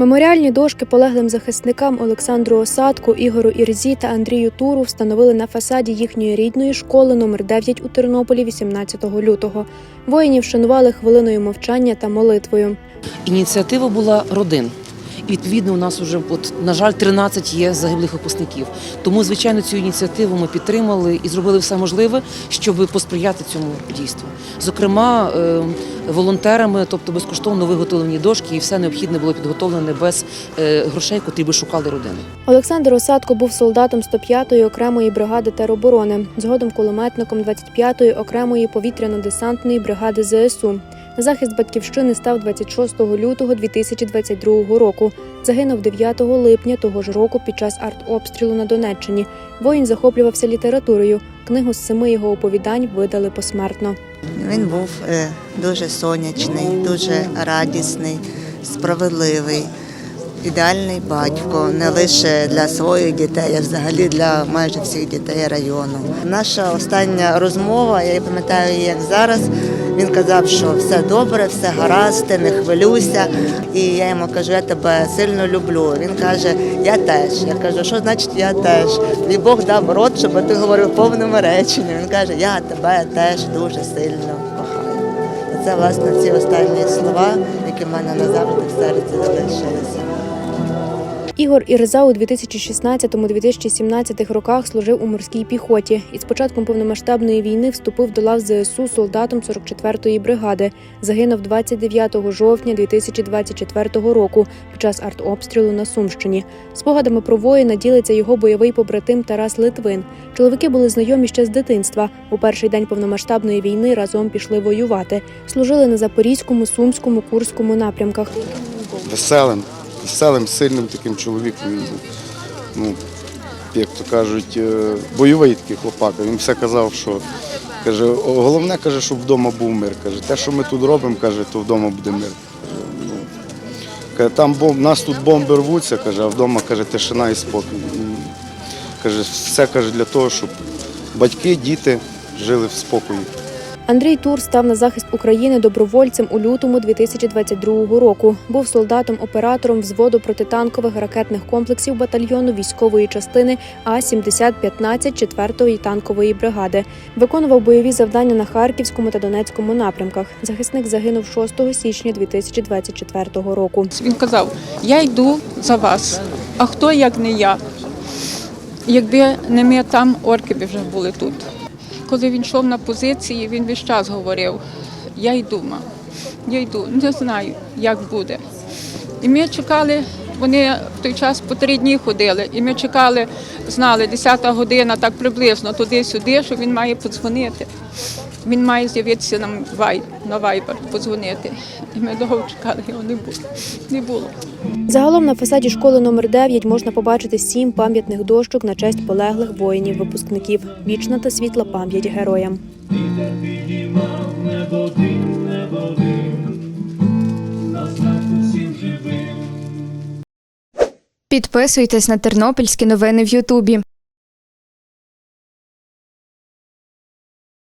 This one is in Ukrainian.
Меморіальні дошки полеглим захисникам Олександру Осадку, Ігору Ірзі та Андрію Туру встановили на фасаді їхньої рідної школи номер 9 у Тернополі 18 лютого. Воїнів шанували хвилиною мовчання та молитвою. Ініціатива була родин. Відповідно у нас вже, от, на жаль, 13 є загиблих випускників. Тому, звичайно, цю ініціативу ми підтримали і зробили все можливе, щоб посприяти цьому дійству. Зокрема, е, волонтерами, тобто безкоштовно виготовлені дошки, і все необхідне було підготовлене без е, грошей, котрі би шукали родини. Олександр Осадко був солдатом 105-ї окремої бригади тероборони, згодом кулеметником 25-ї окремої повітряно-десантної бригади ЗСУ. На захист батьківщини став 26 лютого 2022 року. Загинув 9 липня того ж року під час артобстрілу на Донеччині. Воїн захоплювався літературою. Книгу з семи його оповідань видали посмертно. Він був е, дуже сонячний, дуже радісний, справедливий, ідеальний батько, не лише для своїх дітей, а взагалі для майже всіх дітей району. Наша остання розмова, я пам'ятаю як зараз. Він казав, що все добре, все гаразд, ти не хвилюйся. І я йому кажу, я тебе сильно люблю. Він каже, я теж. Я кажу, що значить я теж? Тобі Бог дав рот, щоб ти говорив повними реченнями. Він каже, я тебе теж дуже сильно кохаю. Це власне ці останні слова, які в мене назавжди в серці залишилися. Ігор Ірза у 2016-2017 роках служив у морській піхоті і з початком повномасштабної війни вступив до лав ЗСУ солдатом 44-ї бригади. Загинув 29 жовтня 2024 року під час артобстрілу на Сумщині. Спогадами про воїна ділиться його бойовий побратим Тарас Литвин. Чоловіки були знайомі ще з дитинства. У перший день повномасштабної війни разом пішли воювати. Служили на Запорізькому, Сумському, Курському напрямках. веселим, веселим, сильним таким чоловіком він. Ну, як то кажуть, е, бойовий такий хлопака. Він все казав, що каже, головне каже, щоб вдома був мир. Каже, те, що ми тут робимо, каже, то вдома буде мир. Каже, ну, каже, там бом, нас тут бомби рвуться, каже, а вдома каже, тишина і спокій. Каже, все каже для того, щоб батьки, діти жили в спокої. Андрій Тур став на захист України добровольцем у лютому 2022 року. Був солдатом-оператором взводу протитанкових ракетних комплексів батальйону військової частини А-7015 4-ї танкової бригади. Виконував бойові завдання на Харківському та Донецькому напрямках. Захисник загинув 6 січня 2024 року. Він казав: Я йду за вас. А хто як не я? Якби не ми там, орки б вже були тут. Коли він йшов на позиції, він весь час говорив: Я йду, мам, я йду, не знаю, як буде. І ми чекали, вони в той час по три дні ходили, і ми чекали, знали, 10 година, так приблизно туди-сюди, що він має подзвонити. Він має з'явитися нам вай, на вайбер, подзвонити. І ми довго чекали, його не було. Не було. Загалом на фасаді школи номер 9 можна побачити сім пам'ятних дощок на честь полеглих воїнів-випускників. Вічна та світла пам'ять героям. Підписуйтесь на тернопільські новини в Ютубі.